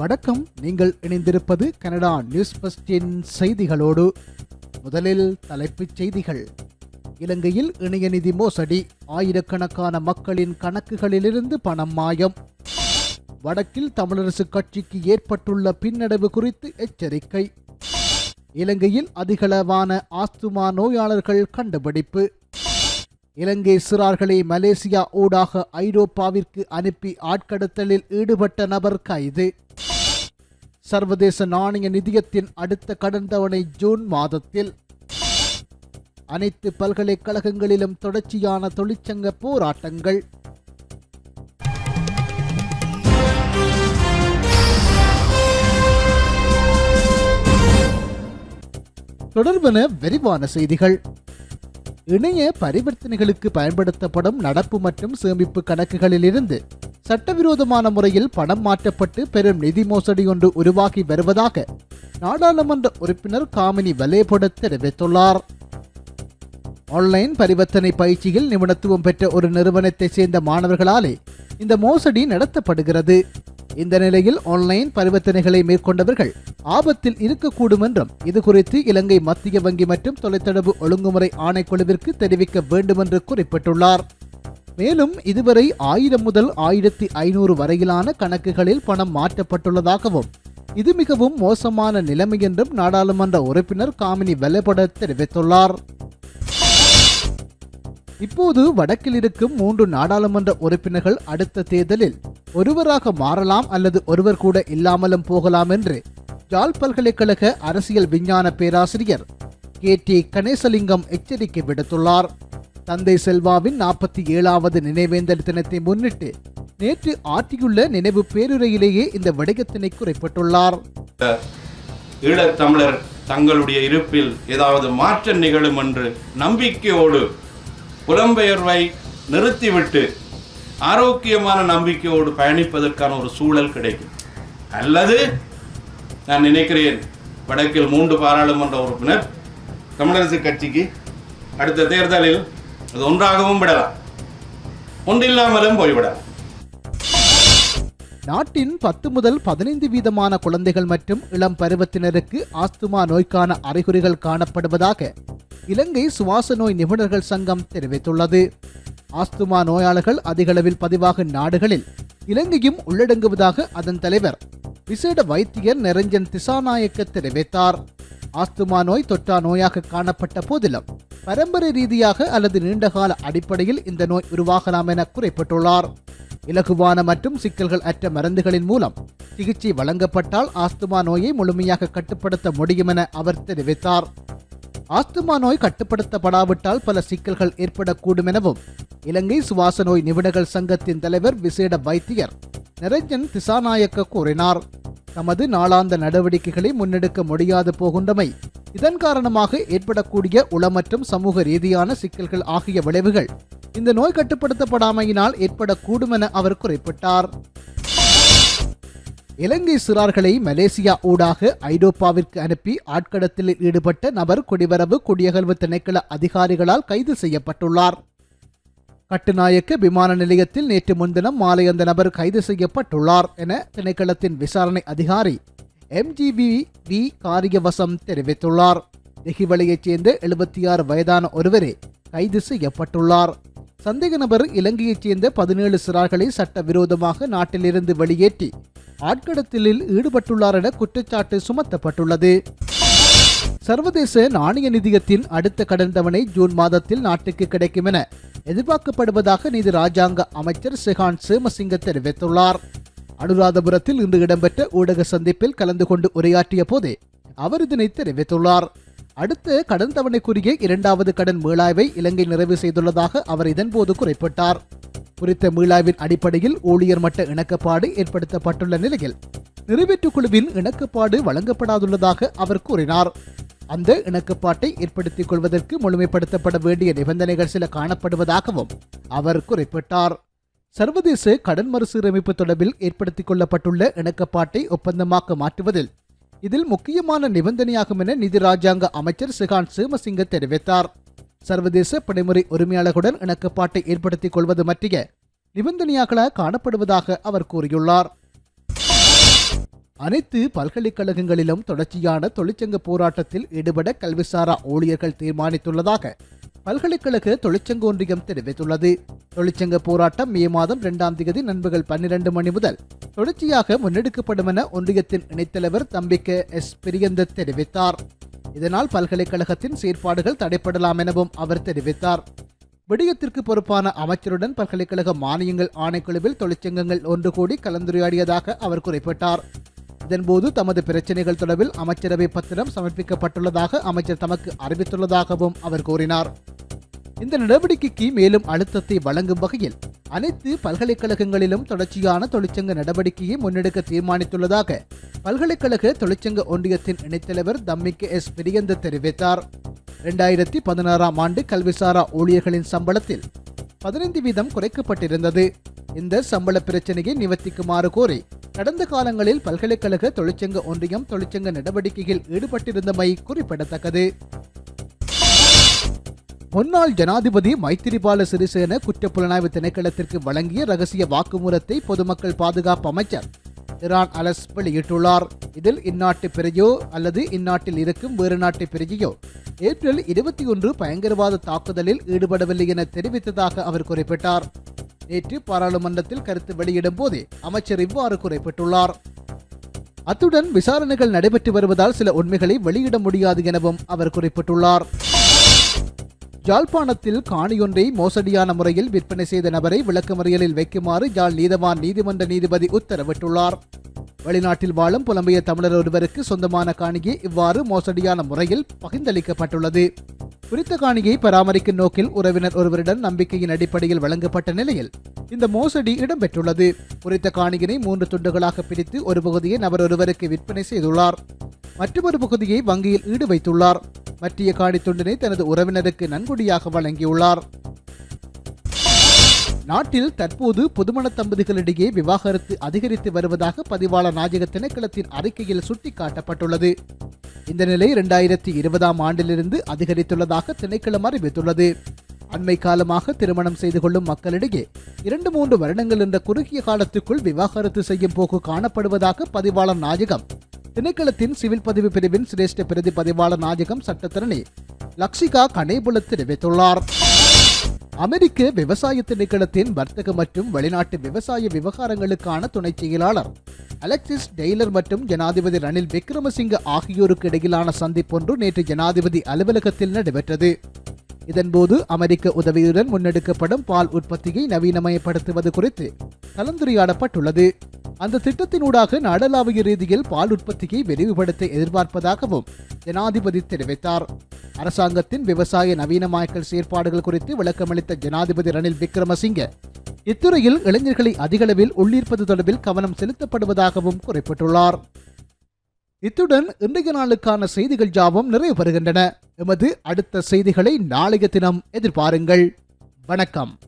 வணக்கம். நீங்கள் இணைந்திருப்பது கனடா நியூஸ் பஸ்டின் செய்திகளோடு. முதலில் தலைப்புச் செய்திகள். இலங்கையில் இணைய நிதி மோசடி ஆயிரக்கணக்கான மக்களின் கணக்குகளிலிருந்து பணம் மாயம். வடக்கில் தமிழரசு கட்சிக்கு ஏற்பட்டுள்ள பின்னடைவு குறித்து எச்சரிக்கை. இலங்கையில் அதிகளவான ஆஸ்துமா நோயாளர்கள் கண்டுபிடிப்பு. இலங்கை சிறார்களை மலேசியா ஊடாக ஐரோப்பாவிற்கு அனுப்பி ஆட்கடத்தலில் ஈடுபட்ட நபர் கைது. சர்வதேச நாணய நிதியத்தின் அடுத்த கடன் தவணை ஜூன் மாதத்தில். அனைத்து பல்கலைக்கழகங்களிலும் தொடர்ச்சியான தொழிற்சங்க போராட்டங்கள். தொடர்பன விரிவான செய்திகள். இணைய பரிவர்த்தனைகளுக்கு பயன்படுத்தப்படும் நடப்பு மற்றும் சேமிப்பு கணக்குகளிலிருந்து சட்டவிரோதமான முறையில் பணம் மாற்றப்பட்டு பெரும் நிதி மோசடி ஒன்று உருவாகி வருவதாக நாடாளுமன்ற உறுப்பினர் காமினி வலேபொட தெரிவித்துள்ளார். ஆன்லைன் பரிவர்த்தனை பயிற்சியில் நிபுணத்துவம் பெற்ற ஒரு நிறுவனத்தை சேர்ந்த மாணவர்களாலே இந்த மோசடி நடத்தப்படுகிறது. இந்த நிலையில் ஆன்லைன் பரிவர்த்தனைகளை மேற்கொண்டவர்கள் ஆபத்தில் இருக்கக்கூடும் என்றும் இது குறித்து இலங்கை மத்திய வங்கி மற்றும் தொலைத்தொடர்பு ஒழுங்குமுறை ஆணைக்குழுவிற்கு தெரிவிக்க வேண்டும் என்று குறிப்பிட்டுள்ளார். மேலும் இதுவரை ஆயிரம் முதல் ஆயிரத்தி ஐநூறு வரையிலான கணக்குகளில் பணம் மாற்றப்பட்டுள்ளதாகவும் இது மிகவும் மோசமான நிலைமை என்றும் நாடாளுமன்ற உறுப்பினர் காமினி வெள்ளப்பட தெரிவித்துள்ளார். இப்போது வடக்கில் இருக்கும் மூன்று நாடாளுமன்ற உறுப்பினர்கள் அடுத்த தேர்தலில் ஒருவராக மாறலாம் அல்லது ஒருவர் கூட இல்லாமலும் போகலாம் என்று யாழ் பல்கலைக்கழக அரசியல் விஞ்ஞான பேராசிரியர் கே டி கணேசலிங்கம் எச்சரிக்கை விடுத்துள்ளார். தந்தை செல்வாவின் நாற்பத்தி ஏழாவது நினைவேந்தல் தினத்தை முன்னிட்டு நேற்று ஆற்றியுள்ள நினைவு பேருரையிலேயே இந்த விடயத்தினை குறிப்பிட்டுள்ளார். ஈழத்தமிழர் தங்களுடைய இருப்பில் ஏதாவது மாற்றம் நிகழும் என்று நம்பிக்கையோடு புலம்பெயர்வை நிறுத்திவிட்டு ஆரோக்கியமான நம்பிக்கையோடு பயணிப்பதற்கான ஒரு சூழல் கிடைக்கும். அல்லது நான் நினைக்கிறேன் வடக்கில் மூன்று பாராளுமன்ற உறுப்பினர் தமிழரசு கட்சிக்கு அடுத்த தேர்தலில் அது ஒன்றாகவும் விடலாம். ஒன்றில்லாமலும் போய்விடலாம். நாட்டின் பத்து முதல் பதினைந்து வீதமான குழந்தைகள் மற்றும் இளம் பருவத்தினருக்கு ஆஸ்துமா நோய்க்கான அறிகுறிகள் காணப்படுவதாக இலங்கை சுவாச நோய் நிபுணர்கள் சங்கம் தெரிவித்துள்ளது. ஆஸ்துமா நோயாளர்கள் அதிகளவில் பதிவாகும் நாடுகளில் இலங்கையும் உள்ளடங்குவதாக அதன் தலைவர் விசேட வைத்தியர் நிரஞ்சன் திசாநாயக்க தெரிவித்தார். ஆஸ்துமா நோய் தொற்றா நோயாக காணப்பட்ட போதிலும் பரம்பரை ரீதியாக அல்லது நீண்டகால அடிப்படையில் இந்த நோய் உருவாகலாம் என குறிப்பிட்டுள்ளார். இலகுவான மற்றும் சிக்கல்கள் அற்ற மருந்துகளின் மூலம் சிகிச்சை வழங்கப்பட்டால் ஆஸ்துமா நோயை முழுமையாக கட்டுப்படுத்த முடியும் என அவர் தெரிவித்தார். ஆஸ்துமா நோய் கட்டுப்படுத்தப்படாவிட்டால் பல சிக்கல்கள் ஏற்படக்கூடும் எனவும் இலங்கை சுவாச நோய் நிபுணர்கள் சங்கத்தின் தலைவர் விசேட வைத்தியர் நிரஞ்சன் திசாநாயக்க கூறினார். தமது நாளாந்த நடவடிக்கைகளை முன்னெடுக்க முடியாது போகின்றமை இதன் காரணமாக ஏற்படக்கூடிய உள மற்றும் சமூக ரீதியான சிக்கல்கள் ஆகிய விளைவுகள் இந்த நோய் கட்டுப்படுத்தப்படாமையினால் ஏற்படக்கூடும் என அவர் குறிப்பிட்டார். இலங்கை சிறார்களை மலேசியா ஊடாக ஐரோப்பாவிற்கு அனுப்பி ஆட்கடத்தில் ஈடுபட்ட நபர் குடிவரவு குடியகழ்வு திணைக்கள அதிகாரிகளால் கைது செய்யப்பட்டுள்ளார். கட்டுநாயக்க விமான நிலையத்தில் நேற்று முன்தினம் மாலை அந்த நபர் கைது செய்யப்பட்டுள்ளார் என திணைக்களத்தின் விசாரணை அதிகாரி எம்ஜிபி வி காரியவசம் தெரிவித்துள்ளார். நெகிவலையைச் சேர்ந்த எழுபத்தி ஆறு வயதான ஒருவரே கைது செய்யப்பட்டுள்ளார். சந்தேக நபர் இலங்கையைச் சேர்ந்த பதினேழு சிறார்களை சட்டவிரோதமாக நாட்டிலிருந்து வெளியேற்றி ஆட்கடத்தலில் ஈடுபட்டுள்ளார் என குற்றச்சாட்டு சுமத்தப்பட்டுள்ளது. சர்வதேச நாணய நிதியத்தின் அடுத்த கடன் தவணை ஜூன் மாதத்தில் நாட்டுக்கு கிடைக்கும் என எதிர்பார்க்கப்படுவதாக நிதி ராஜாங்க அமைச்சர் செஹான் சேமசிங்க தெரிவித்துள்ளார். அனுராதபுரத்தில் இன்று இடம்பெற்ற ஊடக சந்திப்பில் கலந்து கொண்டு உரையாற்றிய போதே அவர் இதனை தெரிவித்துள்ளார். அடுத்து கடன் தவணைக்குரிய இரண்டாவது கடன் மீளாய்வை இலங்கை நிறைவு செய்துள்ளதாக அவர் இதன்போது குறிப்பிட்டார். குறித்த மீளாய்வின் அடிப்படையில் ஊழியர் மட்ட இணக்கப்பாடு ஏற்படுத்தப்பட்டுள்ள நிலையில் நிறைவேற்றுக் குழுவின் இணக்கப்பாடு வழங்கப்படாதுள்ளதாக அவர் கூறினார். அந்த இணக்கப்பாட்டை ஏற்படுத்திக் கொள்வதற்கு முழுமைப்படுத்தப்பட வேண்டிய நிபந்தனைகள் சில காணப்படுவதாகவும் அவர் குறிப்பிட்டார். சர்வதேச கடன் மறுசீரமைப்பு தொடர்பில் ஏற்படுத்திக் கொள்ளப்பட்டுள்ள இணக்கப்பாட்டை ஒப்பந்தமாக்க மாற்றுவதில் இதில் முக்கியமான நிபந்தனையாகும் என நிதி ராஜாங்க அமைச்சர் சிகான் சேமசிங்க தெரிவித்தார். சர்வதேச பணிமுறை உரிமையாளர்களுடன் இணக்கப்பாட்டை ஏற்படுத்திக் கொள்வது மற்றிய நிபந்தனையாக காணப்படுவதாக அவர் கூறியுள்ளார். அனைத்து பல்கலைக்கழகங்களிலும் தொடர்ச்சியான தொழிற்சங்க போராட்டத்தில் ஈடுபட கல்விசாரா ஊழியர்கள் தீர்மானித்துள்ளதாக பல்கலைக்கழக தொழிற்சங்க ஒன்றியம் தெரிவித்துள்ளது. தொழிற்சங்க போராட்டம் மே மாதம் இரண்டாம் தேதி நண்பகல் பன்னிரண்டு மணி முதல் தொடர்ச்சியாக முன்னெடுக்கப்படும் என ஒன்றியத்தின் இணைத்தலைவர் தம்பிக்க எஸ். பிரியந்த தெரிவித்தார். இதனால் பல்கலைக்கழகத்தின் செயற்பாடுகள் தடைப்படலாம் எனவும் அவர் தெரிவித்தார். விடயத்திற்கு பொறுப்பான அமைச்சருடன் பல்கலைக்கழக மானியங்கள் ஆணைக்குழுவில் தொழிற்சங்கங்கள் ஒன்று கூடி கலந்துரையாடியதாக அவர் குறிப்பிட்டார். இதன்போது தமது பிரச்சினைகள் தொடர்பில் அமைச்சரவை பத்திரம் சமர்ப்பிக்கப்பட்டுள்ளதாக அமைச்சர் தமக்கு அறிவித்துள்ளதாகவும் அவர் கூறினார். இந்த நடவடிக்கைக்கு மேலும் அழுத்தத்தை வழங்கும் வகையில் அனைத்து பல்கலைக்கழகங்களிலும் தொடர்ச்சியான தொழிற்சங்க நடவடிக்கையை முன்னெடுக்க தீர்மானித்துள்ளதாக பல்கலைக்கழக தொழிற்சங்க ஒன்றியத்தின் இணைத்தலைவர் தம்மிக்கு எஸ். பிரியந்த தெரிவித்தார். இரண்டாயிரத்தி பதினாறாம் ஆண்டு கல்விசாரா ஊழியர்களின் சம்பளத்தில் பதினைந்து வீதம் குறைக்கப்பட்டிருந்தது. இந்த சம்பள பிரச்சனையை நிவர்த்திக்குமாறு கோரி கடந்த காலங்களில் பல்கலைக்கழக தொழிற்சங்க ஒன்றியம் தொழிற்சங்க நடவடிக்கையில் ஈடுபட்டிருந்தமை குறிப்பிடத்தக்கது. முன்னாள் ஜனாதிபதி மைத்திரிபால சிறிசேன குற்றப்புலனாய்வு திணைக்களத்திற்கு வழங்கிய ரகசிய வாக்குமூலத்தை பொதுமக்கள் பாதுகாப்பு அமைச்சர் இரான் அலஸ் வெளியிட்டுள்ளார். இதில் இந்நாட்டு பிரையோ அல்லது இந்நாட்டில் இருக்கும் வேறு நாட்டு பிரையோ ஏப்ரல் இருபத்தி ஒன்று பயங்கரவாத தாக்குதலில் ஈடுபடவில்லை என தெரிவித்ததாக அவர் குறிப்பிட்டார். நேற்று பாராளுமன்றத்தில் கருத்து வெளியிடும் போதே அமைச்சர் இவ்வாறு குறிப்பிட்டுள்ளார். அத்துடன் விசாரணைகள் நடைபெற்று வருவதால் சில உண்மைகளை வெளியிட முடியாது எனவும் அவர் குறிப்பிட்டுள்ளார். ஜாழ்ப்பாணத்தில் காணியொன்றை மோசடியான முறையில் விற்பனை செய்த நபரை விளக்கமறியலில் வைக்குமாறு ஜாழ் நீதவான் நீதிமன்ற நீதிபதி உத்தரவிட்டுள்ளார். வெளிநாட்டில் வாழும் புலம்பெயர் தமிழர் ஒருவருக்கு சொந்தமான காணியை இவ்வாறு மோசடியான முறையில் பகிர்ந்தளிக்கப்பட்டுள்ளது. குறித்த காணியை பராமரிக்கும் நோக்கில் உறவினர் ஒருவரிடம் நம்பிக்கையின் அடிப்படையில் வழங்கப்பட்ட நிலையில் இந்த மோசடி இடம்பெற்றுள்ளது. குறித்த காணியினை மூன்று துண்டுகளாக பிரித்து ஒரு பகுதியை நபர் ஒருவருக்கு விற்பனை செய்துள்ளார். மற்றொரு பகுதியை வங்கியில் ஈடு வைத்துள்ளார். மற்றிய காணி தனது உறவினருக்கு நன்கொடியாக வழங்கியுள்ளார். நாட்டில் தற்போது புதுமண தம்பதிகளிடையே விவாகரத்து அதிகரித்து வருவதாக பதிவாளர் நாயக திணைக்களத்தின் அறிக்கையில் சுட்டிக்காட்டப்பட்டுள்ளது. இந்த நிலை இரண்டாயிரத்தி இருபதாம் ஆண்டிலிருந்து அதிகரித்துள்ளதாக திணைக்களம் அறிவித்துள்ளது. அண்மை காலமாக திருமணம் செய்து கொள்ளும் மக்களிடையே இரண்டு மூன்று வருடங்கள் என்ற குறுகிய காலத்துக்குள் விவாகரத்து செய்யும் போக்கு காணப்படுவதாக பதிவாளர் நாயகம் திணைக்களத்தின் சிவில் பதிவு பிரிவின் சிரேஷ்ட பிரதி பதிவாளர் நாயகம் சட்டத்தரணி லக்ஷிகா கணேபுல தெரிவித்துள்ளார். அமெரிக்க விவசாய திணைக்களத்தின் வர்த்தக மற்றும் வெளிநாட்டு விவசாய விவகாரங்களுக்கான துணை செயலாளர் அலெக்சிஸ் டெய்லர் மற்றும் ஜனாதிபதி ரணில் விக்ரமசிங்க ஆகியோருக்கு இடையிலான சந்திப்பொன்று நேற்று ஜனாதிபதி அலுவலகத்தில் நடைபெற்றது. இதன்போது அமெரிக்க உதவியுடன் முன்னெடுக்கப்படும் பால் உற்பத்தியை நவீனமயப்படுத்துவது குறித்து கலந்துரையாடப்பட்டுள்ளது. அந்த திட்டத்தினூடாக நாடளாவிய ரீதியில் பால் உற்பத்தியை விரிவுபடுத்த எதிர்பார்ப்பதாகவும் ஜனாதிபதி தெரிவித்தார். அரசாங்கத்தின் விவசாய நவீனமயக்கல் செயற்பாடுகள் குறித்து விளக்கமளித்த ஜனாதிபதி ரணில் விக்ரமசிங்க இத்துறையில் இளைஞர்களை அதிகளவில் உள்ளீர்ப்பது தொடர்பில் கவனம் செலுத்தப்படுவதாகவும் குறிப்பிட்டுள்ளார். இத்துடன் இன்றைய நாளுக்கான செய்திகள் ஜாபம் நிறைவு பெறுகின்றன. எமது அடுத்த செய்திகளை நாளைய தினம் எதிர்பாருங்கள். வணக்கம்.